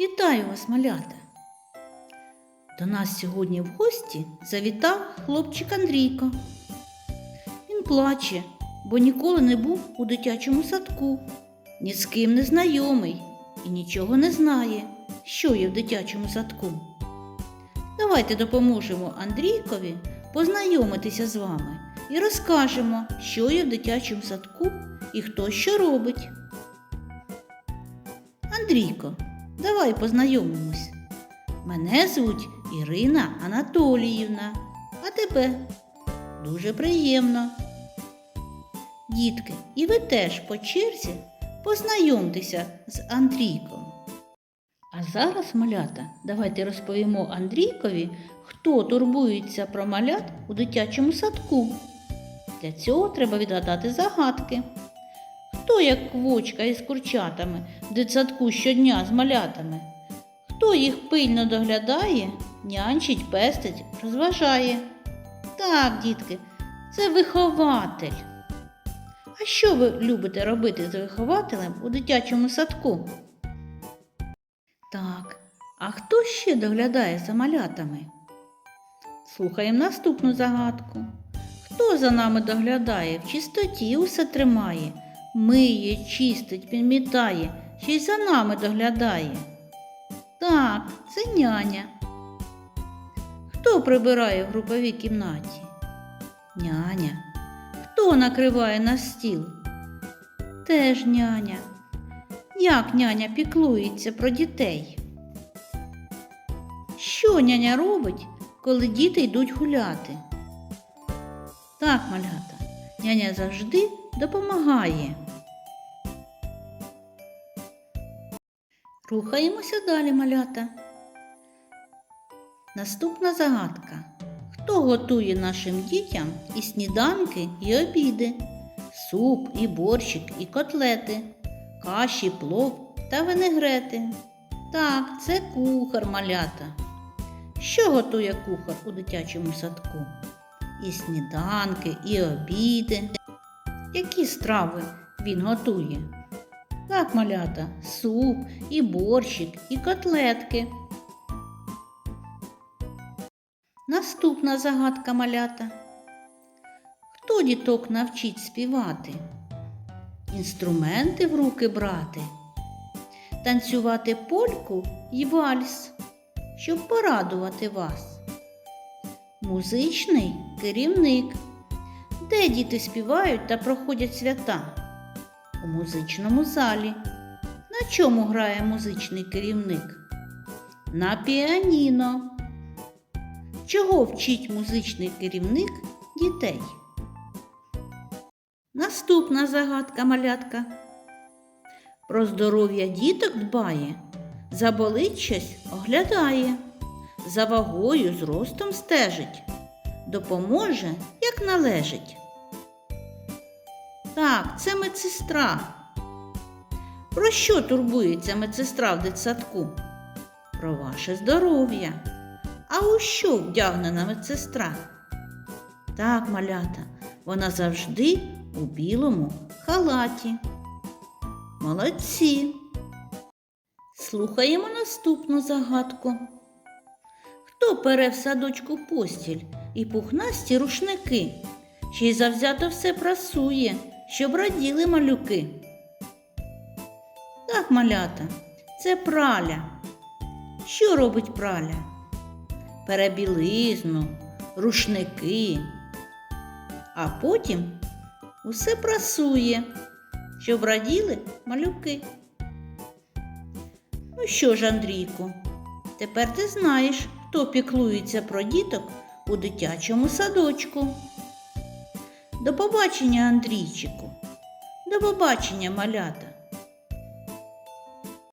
Вітаю вас, малята! До нас сьогодні в гості завітав хлопчик Андрійко. Він плаче, бо ніколи не був у дитячому садку, ні з ким не знайомий і нічого не знає, що є в дитячому садку. Давайте допоможемо Андрійкові познайомитися з вами і розкажемо, що є в дитячому садку і хто що робить. Андрійко, давай познайомимось. Мене звуть Ірина Анатоліївна, а тебе дуже приємно. Дітки, і ви теж по черзі познайомтеся з Андрійком. А зараз, малята, давайте розповімо Андрійкові, хто турбується про малят у дитячому садку. Для цього треба відгадати загадки. Хто як квочка із курчатами дитсадку щодня з малятами? Хто їх пильно доглядає, нянчить, пестить, розважає? Так, дітки, це вихователь. А що ви любите робити з вихователем у дитячому садку? Так, а хто ще доглядає за малятами? Слухаємо наступну загадку. Хто за нами доглядає, в чистоті усе тримає, миє, чистить, підмітає, ще й за нами доглядає? Так, це няня. Хто прибирає в груповій кімнаті? Няня. Хто накриває на стіл? Теж няня. Як няня піклується про дітей? Що няня робить, коли діти йдуть гуляти? Так, малята, няня завжди допомагає. Рухаємося далі, малята. Наступна загадка. Хто готує нашим дітям і сніданки, і обіди, суп, і борщик, і котлети, каші, плов та винегрети? Так, це кухар малята. Що готує кухар у дитячому садку? І сніданки, і обіди. Які страви він готує? Так, малята, суп, і борщик, і котлетки. Наступна загадка малята. Хто діток навчить співати? Інструменти в руки брати, танцювати польку і вальс, щоб порадувати вас. Музичний керівник. Де діти співають та проходять свята? У музичному залі. На чому грає музичний керівник? На піаніно. Чого вчить музичний керівник дітей? Наступна загадка малятка. Про здоров'я діток дбає, заболить щось оглядає, за вагою зростом стежить, допоможе, як належить. Так, це медсестра. Про що турбується медсестра в дитсадку? Про ваше здоров'я. А у що вдягнена медсестра? Так, малята, вона завжди у білому халаті. Молодці. Слухаємо наступну загадку. Хто пере в садочку постіль і пухнасті рушники, ще й завзято все прасує, щоб раділи малюки? Так, малята, це праля. Що робить праля? перебілизну, рушники, а потім усе прасує, щоб раділи малюки. Ну що ж, Андрійку, тепер ти знаєш, хто піклується про діток у дитячому садочку. До побачення, Андрійчику. До побачення, малята.